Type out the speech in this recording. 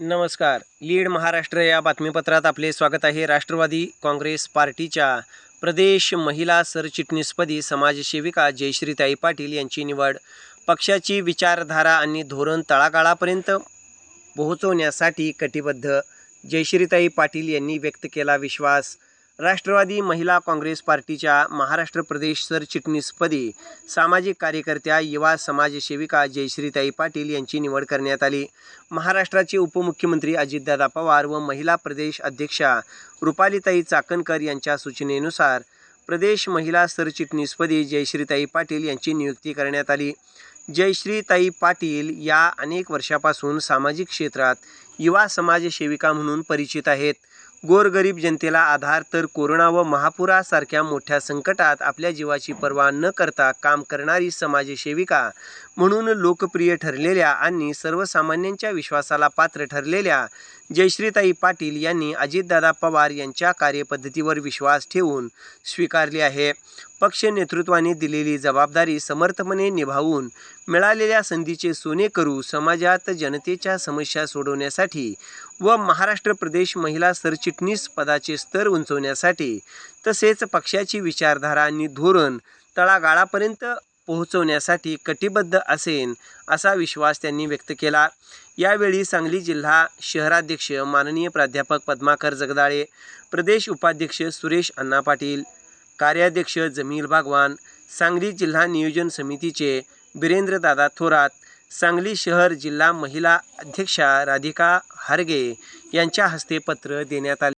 नमस्कार. लीड महाराष्ट्र या बातमीपत्रात आपले स्वागत आहे. राष्ट्रवादी काँग्रेस पार्टीच्या प्रदेश महिला सरचिटणीसपदी समाजसेविका जयश्रीताई पाटील यांची निवड. पक्षाची विचारधारा आणि धोरण तळागाळापर्यंत पोहोचवण्यासाठी कटिबद्ध जयश्रीताई पाटील यांनी व्यक्त केला विश्वास. राष्ट्रवादी महिला काँग्रेस पार्टीच्या महाराष्ट्र प्रदेश सरचिटणीसपदी सामाजिक कार्यकर्त्या युवा समाजसेविका जयश्रीताई पाटील यांची निवड करण्यात आली. महाराष्ट्राचे उपमुख्यमंत्री अजितदादा पवार व महिला प्रदेश अध्यक्षा रुपालीताई चाकणकर यांच्या सूचनेनुसार प्रदेश महिला सरचिटणीसपदी जयश्रीताई पाटील यांची नियुक्ती करण्यात आली. जयश्रीताई पाटील या अनेक वर्षापासून सामाजिक क्षेत्रात युवा समाजसेविका म्हणून परिचित आहेत. गोरगरीब जनतेला आधार तर कोरोना व महापुरासारख्या मोठ्या संकटात आपल्या जीवाची पर्वा न करता काम करणारी समाजसेविका म्हणून लोकप्रिय ठरलेल्या आणि सर्वसामान्यांच्या विश्वासाला पात्र ठरलेल्या जयश्रीताई पाटील यांनी अजितदादा पवार यांच्या कार्यपद्धतीवर विश्वास ठेवून स्वीकारली आहे. पक्ष नेतृत्वाने दिलेली जबाबदारी समर्थपणे निभावून मिळालेल्या संधीचे सोने करू समाजात जनतेच्या समस्या सोडवण्यासाठी व महाराष्ट्र प्रदेश महिला सरचिटणीस पदाचे स्तर उंचवण्यासाठी तसेच पक्षाची विचारधारा आणि धोरण तळागाळापर्यंत पोहोचवण्यासाठी कटिबद्ध असेन असा विश्वास त्यांनी व्यक्त केला. यावेळी सांगली जिल्हा शहराध्यक्ष माननीय प्राध्यापक पद्माकर जगदाळे प्रदेश उपाध्यक्ष सुरेश अण्णा पाटील कार्याध्यक्ष जमील भागवान सांगली जिल्हा नियोजन समितीचे बिरेंद्रदादा थोरात सांगली शहर जिल्हा महिला अध्यक्षा राधिका हारगे यांच्या हस्ते पत्र देण्यात आले.